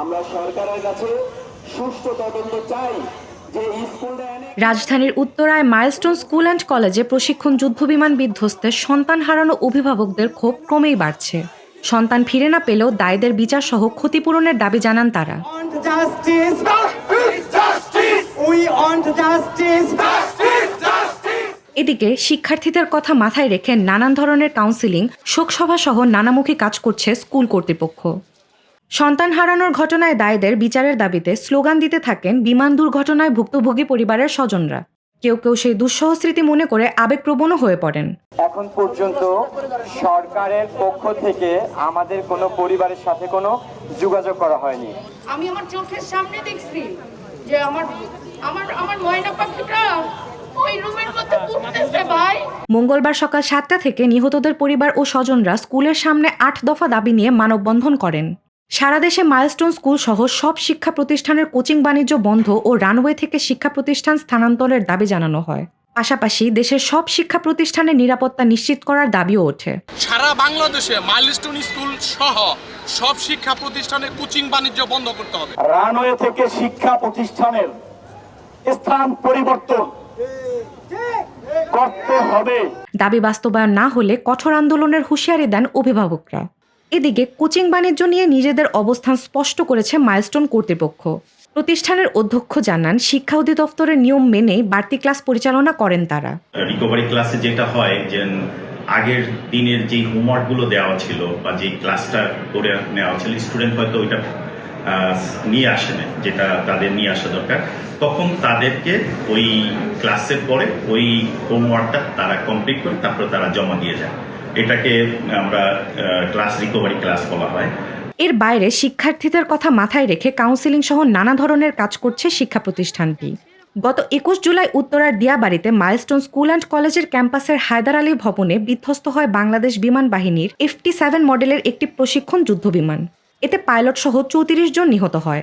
আমরা সরকারের কাছে সুষ্ঠু তদন্ত চাই রাজধানীর উত্তরায় মাইলস্টোন স্কুল অ্যান্ড কলেজে প্রশিক্ষণ যুদ্ধবিমান বিধ্বস্তে সন্তান হারানো অভিভাবকদের ক্ষোভ ক্রমেই বাড়ছে। সন্তান ফিরে না পেলেও দায়দের বিচার সহ ক্ষতিপূরণের দাবি জানান তারা. এদিকে শিক্ষার্থীদের কথা মাথায় রেখে নানান ধরনের কাউন্সিলিং শোকসভা সহ নানামুখী কাজ করছে স্কুল কর্তৃপক্ষ। সন্তান হারানোর ঘটনায় দায়দের বিচারের দাবিতে স্লোগান দিতে থাকেন বিমান দুর্ঘটনায় ভুক্তভোগী পরিবারের স্বজনরা। কেউ কেউ সেই দুঃসহ স্মৃতি মনে করে আবেগপ্রবণও হয়ে পড়েন। এখন পর্যন্ত সরকারের পক্ষ থেকে আমাদের কোনো পরিবারের সাথে কোনো যোগাযোগ করা হয়নি। আমি আমার চোখের সামনে দেখছি যে আমার আমার আমার ময়না পাখিটা ওই রুমের মধ্যে উঠতেছে ভাই। মঙ্গলবার সকাল সাতটা থেকে নিহতদের পরিবার ও স্বজনরা স্কুলের সামনে আট দফা দাবি নিয়ে মানববন্ধন করেন। সারা দেশে মাইলস্টোন স্কুল সহ সব শিক্ষা প্রতিষ্ঠানের কোচিং বাণিজ্য বন্ধ ও রানওয়ে থেকে শিক্ষা প্রতিষ্ঠান স্থানান্তরের দাবি জানানো হয়। পাশাপাশি দেশের সব শিক্ষা প্রতিষ্ঠানের নিরাপত্তা নিশ্চিত করার দাবিও ওঠে। সারা বাংলাদেশে মাইলস্টোন স্কুল সহ সব শিক্ষা প্রতিষ্ঠানের কোচিং বাণিজ্য বন্ধ করতে হবে। রানওয়ে থেকে শিক্ষা প্রতিষ্ঠানের স্থান পরিবর্তন করতে হবে। দাবি বাস্তবায়ন না হলে কঠোর আন্দোলনের হুঁশিয়ারি দেন অভিভাবকরা। এদিকে কোচিং বাণিজ্য নিয়ে নিজেদের অবস্থান স্পষ্ট করেছে মাইলস্টোন কর্তৃপক্ষ। প্রতিষ্ঠানের অধ্যক্ষ জানান, শিক্ষা অধিদপ্তরের নিয়ম মেনে বাড়তি ক্লাস পরিচালনা করেন তারা। রিকভারি ক্লাসে যেটা হয় যে, আগের দিনের যে হোমওয়ার্কগুলো দেওয়া ছিল বা যে ক্লাসটা করে নেওয়া ছিল স্টুডেন্ট হয়তো ওইটা নিয়ে আসে না যেটা তাদের নিয়ে আসা দরকার। তখন তাদেরকে ওই ক্লাসের পরে ওই হোমওয়ার্কটা তারা কমপ্লিট করে, তারপরে তারা জমা দিয়ে যায়। এটাকে আমরা ক্লাস রিকভারি ক্লাস বলা হয়। এর বাইরে শিক্ষার্থীদের কথা মাথায় রেখে কাউন্সিলিং সহ নানা ধরনের কাজ করছে শিক্ষা প্রতিষ্ঠানটি। গত একুশ জুলাই উত্তরার দিয়াবাড়িতে মাইলস্টোন স্কুল অ্যান্ড কলেজের ক্যাম্পাসের হায়দার আলী ভবনে বিধ্বস্ত হয় বাংলাদেশ বিমান বাহিনীর এফটি সেভেন মডেলের একটি প্রশিক্ষণ যুদ্ধ বিমান এতে পাইলট সহ চৌত্রিশ জন নিহত হয়।